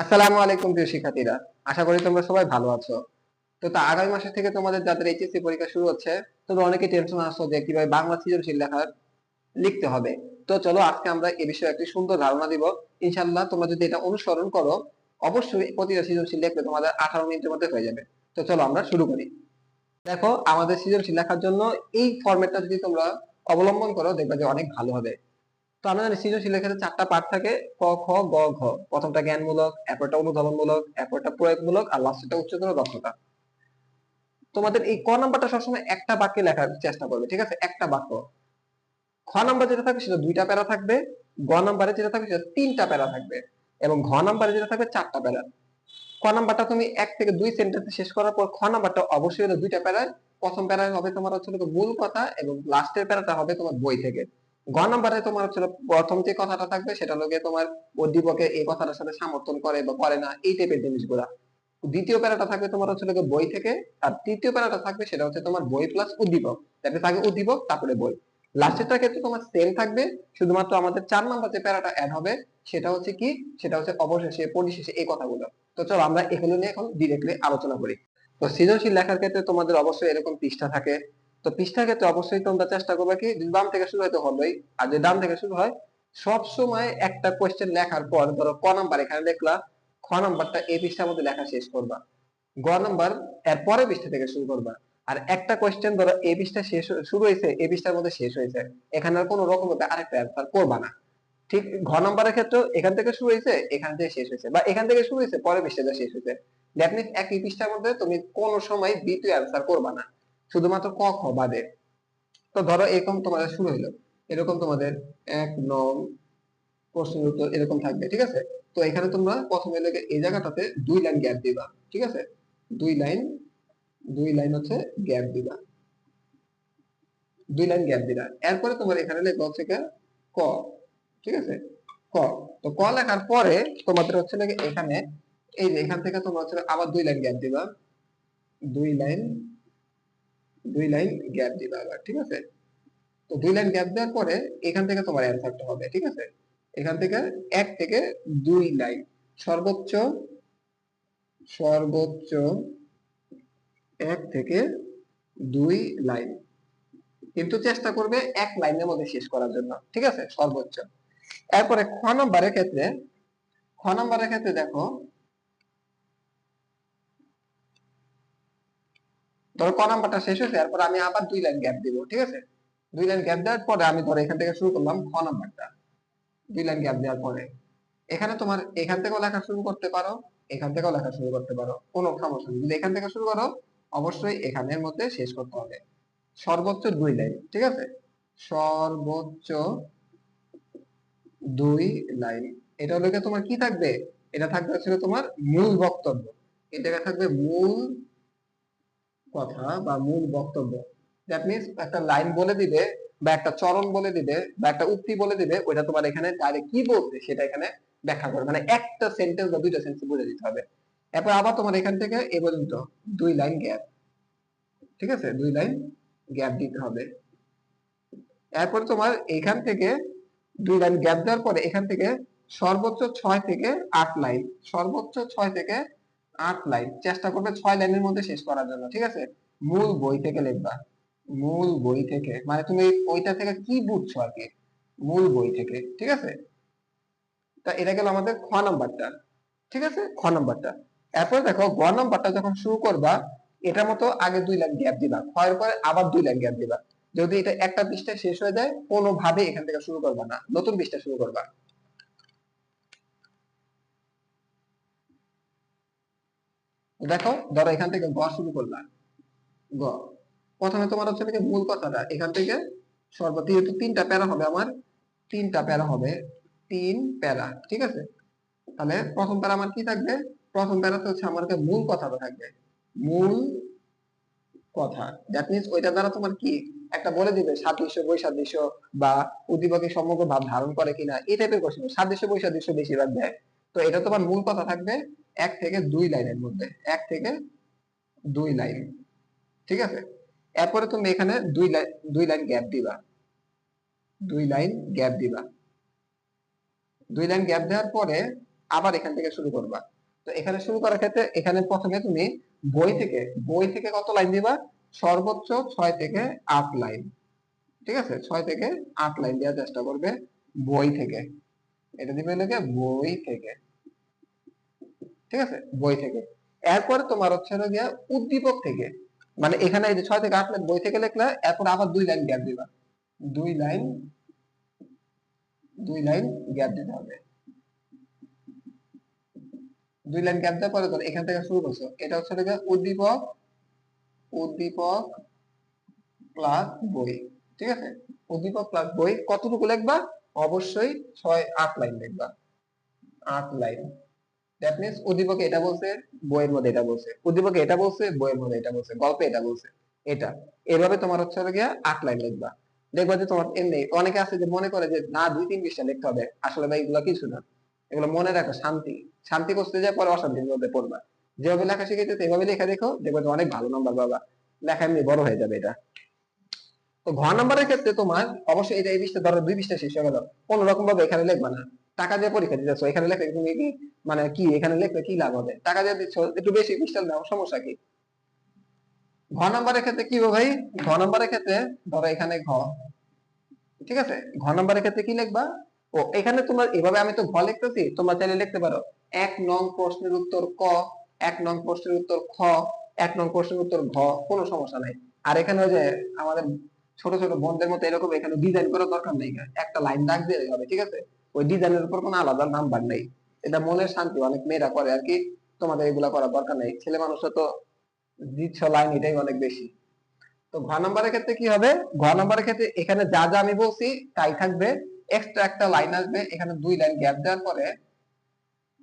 আসসালামু আলাইকুম প্রিয় শিক্ষার্থীরা। আশা করি তোমরা সবাই ভালো আছো। তো তা আগামী মাসে থেকে তোমাদের যাদের এইচএসসি পরীক্ষা শুরু হচ্ছে তোমরা অনেকে টেনশন আসছো যে কীভাবে বাংলা সৃজনশীল লেখা লিখতে হবে। তো চলো আজকে আমরা এই বিষয়ে একটি সুন্দর ধারণা দিব। ইনশাআল্লাহ তোমরা যদি এটা অনুসরণ করো, অবশ্যই প্রতিটা সৃজনশীল লিখলে তোমাদের আঠারো মিনিটের মধ্যে হয়ে যাবে। তো চলো আমরা শুরু করি। দেখো, আমাদের সৃজনশীল লেখার জন্য এই ফরম্যাটটা যদি তোমরা অবলম্বন করো, দেখবে যে অনেক ভালো হবে। তো আমরা জানি সৃজনশীল লেখাতে চারটা পার্ট থাকে, ক, খ, গ, ঘ। প্রথমটা জ্ঞানমূলক, এরপরটা অনুধাবনমূলক, এরপরটা প্রয়োগমূলক, আর লাস্টটা উচ্চতর দক্ষতা। তোমাদের এই ক নাম্বারটা সবসময় একটা বাক্যে লেখার চেষ্টা করবে, ঠিক আছে? একটা বাক্য। খ নাম্বার যেটা থাকবে সেটা দুইটা প্যারা থাকবে, গ নাম্বারে যেটা থাকবে সেটা তিনটা প্যারা থাকবে, এবং ঘ নাম্বারে যেটা থাকবে চারটা প্যারা। ক নাম্বারটা তুমি এক থেকে দুই সেন্টেন্সে শেষ করার পর খ নাম্বারটা অবশ্যই হলো দুইটা প্যারায়। প্রথম প্যারায় হবে তোমার হচ্ছে মূল কথা, এবং লাস্টের প্যারাটা হবে তোমার বই থেকে। গ নাম্বারে তোমার হচ্ছে প্রথম যে কথাটা থাকবে সেটা গিয়ে তোমার উদ্দীপকে এই কথাটার সাথে সমর্থন করে বা করে না, এই টাইপের জিনিসগুলা। দ্বিতীয় প্যারাটা থাকবে তোমার হচ্ছে গিয়ে বই থেকে, আর তৃতীয় প্যারাটা থাকবে সেটা হচ্ছে তোমার বই প্লাস উদ্দীপক যাতে থাকে উদ্দীপক তারপরে বই। লাস্টেরটা ক্ষেত্রে তোমার সেম থাকবে, শুধুমাত্র আমাদের চার নাম্বার যে প্যারাটা অ্যাড হবে, সেটা হচ্ছে কি? সেটা হচ্ছে অবশেষে, পরিশেষে এই কথাগুলো। তো চলো আমরা এগুলো নিয়ে এখন ডিরেক্টলি আলোচনা করি। তো সৃজনশীল লেখার ক্ষেত্রে তোমাদের অবশ্যই এরকম পৃষ্ঠা থাকে। তো পৃষ্ঠার ক্ষেত্রে অবশ্যই তোমরা চেষ্টা করবে কি, যদি বাম থেকে শুরু হয়তো হলোই, আর যদি ডান থেকে শুরু হয়, সব সময় একটা কোয়েশ্চেন লেখার পর ধরো ক নাম্বার এখানে লিখলা, খ নাম্বারটা এই পৃষ্ঠার মধ্যে লেখা শেষ করবা। গ নাম্বার এর পরে পৃষ্ঠা থেকে শুরু করবা। আর একটা কোয়েশ্চেন ধরো এই পৃষ্ঠা শেষ শুরু হয়েছে, এই পৃষ্ঠার মধ্যে শেষ হয়েছে। এখানে আর কোনো রকম আরেকটা অ্যান্সার করবা না। ঠিক ঘ নাম্বারের ক্ষেত্রে এখান থেকে শুরু হয়েছে, এখান থেকে শেষ হয়েছে, বা এখান থেকে শুরু হয়েছে পরে পৃষ্ঠাটা শেষ হয়েছে। দ্যাট মিনস একই পৃষ্ঠার মধ্যে তুমি কোনো সময় দ্বিতীয় অ্যান্সার করবা না। শুধুমাত্র ক, খ বাদে। তো ধরো এরকম তোমাদের শুরু হইল। এরকম তোমাদের এক, নং প্রশ্নের উত্তর এরকম থাকবে, ঠিক আছে? তো এখানে তোমরা প্রথমে লেগে এই জায়গাটাতে দুই লাইন গ্যাপ দিবা, ঠিক আছে? দুই লাইন দুই লাইন হচ্ছে গ্যাপ দিবা। দুই লাইন গ্যাপ দিবা। এরপরে তোমার এখানে লেখা হচ্ছে কি ক, ঠিক আছে? ক। তো ক লেখার পরে তোমাদের হচ্ছে নাকি এখানে, এই যে এখান থেকে তোমরা হচ্ছে আবার দুই লাইন গ্যাপ দিবা। দুই লাইন দুই লাইন গ্যাপ দিবা আবার, ঠিক আছে? তো দুই লাইন গ্যাপ দেওয়ার পরে এখান থেকে তোমার অ্যান্সারটা হবে, ঠিক আছে? এখান থেকে এক থেকে দুই লাইন, সর্বোচ্চ সর্বোচ্চ এক থেকে দুই লাইন। কিন্তু চেষ্টা করবে এক লাইনের মধ্যে শেষ করার জন্য, ঠিক আছে? সর্বোচ্চ। এরপরে খ নম্বরের ক্ষেত্রে, খ নম্বরের ক্ষেত্রে দেখো ধরো ক নাম্বারটা শেষ হয়েছে, এরপর আমি আবার দুই লাইন গ্যাপ দিব, ঠিক আছে? দুই লাইন গ্যাপ দেওয়ার পরে আমি ধরো এখান থেকে শুরু করলাম খ নাম্বারটা। দুই লাইন গ্যাপ দেওয়ার পরে। এখানে তোমার এখান থেকেও লেখা শুরু করতে পারো, এখান থেকেও লেখা শুরু করতে পারো, কোনো সমস্যা নেই। যদি এখান থেকে শুরু করো, অবশ্যই এখানের মধ্যে শেষ করতে হবে। সর্বোচ্চ দুই লাইন ঠিক আছে? সর্বোচ্চ দুই লাইন এটা হলো তোমার কি থাকবে? এটা থাকবে হচ্ছে তোমার মূল বক্তব্য। এটা থাকবে মূল কথা বা মূল বক্তব্য। দ্যাট মিনস একটা লাইন বলে দিবে বা একটা চরণ বলে দিবে বা একটা উক্তি বলে দিবে, ওইটা তোমার এখানে ডাইরেক্ট কি বলছে সেটা এখানে ব্যাখ্যা করে মানে একটা সেন্টেন্স বা দুইটা সেন্টেন্স বুঝে দিতে হবে। এরপর আবার তোমার এখান থেকে এ পর্যন্ত দুই লাইন গ্যাপ ঠিক আছে? দুই লাইন গ্যাপ দিতে হবে। এরপর তোমার এখান থেকে দুই লাইন গ্যাপ দেওয়ার পরে এখান থেকে সর্বোচ্চ ছয় থেকে আট লাইন সর্বোচ্চ ছয় থেকে আট লাইন। চেষ্টা করবে ছয় লাইনের মধ্যে শেষ করার জন্য, ঠিক আছে? মূল বই থেকে লিখবা। মূল বই থেকে মানে তুমি ওইটা থেকে কি বুঝছ আর কি? মূল বই থেকে, ঠিক আছে? তা এটা গেল আমাদের খ নাম্বারটা, ঠিক আছে? খ নাম্বারটা। এরপর দেখো, গ নাম্বারটা যখন শুরু করবা এটা মতো আগে দুই লাইন গ্যাপ দিবা। ক্ষয়ের পরে আবার দুই লাইন গ্যাপ দিবা। যদি এটা একটা পৃষ্ঠা শেষ হয়ে যায় কোনোভাবে এখান থেকে শুরু করবা না। নতুন পৃষ্ঠা শুরু করবা। দেখো, ধরো এখান থেকে গ শুরু করলাম গ। প্রথমে তোমার হচ্ছে নাকি মূল কথাটা, এখান থেকে সর্বোচ্চ যেহেতু তিনটা প্যারা হবে আমার। তিনটা প্যারা হবে তিন প্যারা, ঠিক আছে? তাহলে প্রথম প্যারা আমার কি থাকবে? প্রথম প্যারাতে হচ্ছে আমার মূল কথাটা থাকবে। মূল কথা। দ্যাট মিনস ওইটা দ্বারা তোমার কি? একটা বলে দিবে, সাদৃশ্য, বৈসাদৃশ্য বা উদ্দীপকের সমগ্র ভাব ধারণ করে কিনা, এই টাইপের কোশ্চেন সাদৃশ্য, বৈসাদৃশ্য বেশিরভাগ দেয়। তো এটা তোমার মূল কথা থাকবে। এক থেকে দুই লাইনের মধ্যে, এক থেকে দুই লাইন, ঠিক আছে? এরপরে তুমি এখানে দুই লাইন দুই লাইন গ্যাপ দিবা, দুই লাইন গ্যাপ দিবা। দুই লাইন গ্যাপ দেওয়ার পরে আবার এখান থেকে শুরু করবা। তো এখানে শুরু করার ক্ষেত্রে এখানে প্রথমে তুমি বই থেকে বই থেকে কত লাইন দিবা? সর্বোচ্চ ছয় থেকে আট লাইন, ঠিক আছে? ছয় থেকে আট লাইন দেওয়ার চেষ্টা করবে বই থেকে। এটা দিবে লোকে বই থেকে। ঠিক আছে? বই থেকে। এরপরে তোমার হচ্ছে হলো গিয়া উদ্দীপক থেকে। মানে এখানে এই যে ছয় থেকে আট লাইন বই থেকে লিখলে এরপর আবার দুই লাইন গ্যাপ দিবা। দুই লাইন দুই লাইন গ্যাপ দিতে হবে। দুই লাইন গ্যাপ দেওয়ার পরে ধরো এখান থেকে শুরু করছ। এটা হচ্ছে হলো উদ্দীপক উদ্দীপক প্লাস বই। ঠিক আছে? উদ্দীপক প্লাস বই কতটুকু লিখবা? অবশ্যই ছয়, আট লাইন লিখবা। আট লাইন। দ্যাট মিনস উদ্দীপকে এটা বলছে, বইয়ের মধ্যে এটা বলছে। উদ্দীপকে এটা বলছে, বইয়ের মধ্যে এটা বলছে, গল্পে এটা বলছে। এটা। এভাবে তোমার হচ্ছে গিয়া আট লাইন লিখবা। দেখবা যে তোমার এমনি অনেকে আছে যে মনে করে যে, না, দুই, তিন পৃষ্ঠা লিখতে হবে। আসলে ভাই এগুলো কিছু না। এগুলো মনে রাখো, শান্তি। শান্তি করতে যায় পরে অশান্তির মধ্যে পড়বা। যেভাবে লেখা শিখেছে এভাবে লেখা দেখো। দেখবে যে অনেক ভালো নাম্বার পাবা। লেখা এমনি বড় হয়ে যাবে এটা। তো ঘ নাম্বারের ক্ষেত্রে তোমার অবশ্যই এটা এই পৃষ্ঠা ধরো, দুই পৃষ্ঠা শেষ হয়ে গেল। কোন রকম ভাবে এখানে লিখবা না। টাকা দিয়ে পরীক্ষা দিতেছো এখানে লেখলে তুমি কি মানে কি, এখানে লিখলে কি লাভ হবে? টাকা দিয়ে দিচ্ছ, একটু বেশি পৃষ্ঠা দাও, সমস্যা কি? ঘ নাম্বারের ক্ষেত্রে কি ভাই? ঘ নাম্বারের ক্ষেত্রে, ধরো এখানে ঘ, ঠিক আছে? ঘ নাম্বারের ক্ষেত্রে কি লিখবা? ও, এখানে তোমার, এভাবে আমি তো ঘ লিখতেছি, তোমরা চাইলে লিখতে পারো। এক নং প্রশ্নের উত্তর ক, এক নং প্রশ্নের উত্তর খ, এক নং প্রশ্নের উত্তর ঘ, কোনো সমস্যা নাই। আর এখানে যে আমাদের ছোট ছোট বন্ধের মতো এরকম এখানে ডিজাইন করার দরকার নেই। একটা লাইন দাগ দিয়ে হবে, ঠিক আছে? ওই ডিজাইনের উপর কোনো আলাদা নাম্বার নেই। এটা মনের শান্তি, অনেক মেয়েরা করে আর কি, তোমাদের এগুলা করার দরকার নেই। ছেলে মানুষরা তো দিচ্ছ লাইন এটাই অনেক বেশি। তো ঘ নাম্বারের ক্ষেত্রে কি হবে? ঘ নাম্বারের ক্ষেত্রে এখানে যা যা আমি বলছি, তাই থাকবে। এক্সট্রা একটা লাইন আসবে, এখানে দুই লাইন গ্যাপ দেওয়ার পরে,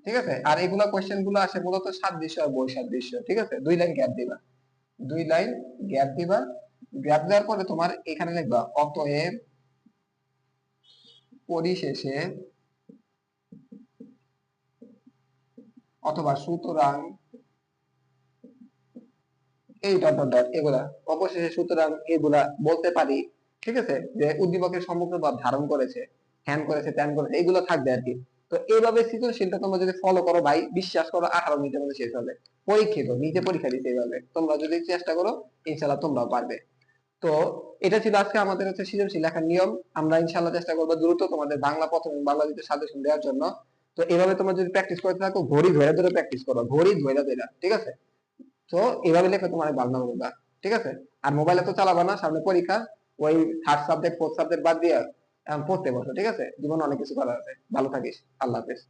ঠিক আছে? আর এগুলা কোশ্চেনগুলো আসে মূলত সাদৃশ্য আর বই সাদৃশ্য ঠিক আছে? দুই লাইন গ্যাপ দিবা। দুই লাইন গ্যাপ দিবা। গ্যাপ দেওয়ার পরে তোমার এখানে লিখবা, অতএব পরিশেষে অথবা সুতরাং এই ডট ডট ডট এগুলা। অবশেষে সুতরাং এগুলা বলতে পারি, ঠিক আছে? যে উদ্দীপকের সম্মুখ ভাব ধারণ করেছে হ্যান করেছে ত্যান করেছে, এগুলো থাকবে আর কি। তো এইভাবে সৃজনশীলটা তোমরা যদি ফলো করো ভাই, বিশ্বাস করো, আঠারো মিনিটের মধ্যে শেষ হবে। পরীক্ষিত, নিজে পরীক্ষা দিতে এইভাবে তোমরা যদি চেষ্টা করো ইনশাল্লাহ তোমরাও পারবে। তো এটা ছিল আজকে আমাদের হচ্ছে সৃজনশীল লেখার নিয়ম। আমরা ইনশাল্লাহ চেষ্টা করব দ্রুত তোমাদের বাংলা প্রথম বাংলা সাজেশন দেওয়ার জন্য। তো এভাবে তোমরা যদি প্র্যাকটিস করতে থাকো, ঘড়ি ধরে ধরে প্র্যাকটিস করো ঘড়ি ধরে ধরে, ঠিক আছে? তো এভাবে লেখো তোমার ভালো নাম্বার ঠিক আছে? আর মোবাইলে তো চালাবা না, সামনে পরীক্ষা, ওই থার্ড সাবজেক্ট ফোর্থ সাবজেক্ট বাদ দিয়ে পড়তে বসো, ঠিক আছে? জীবনে অনেক কিছু করার আছে। ভালো থাকিস, আল্লাহ হাফেজ।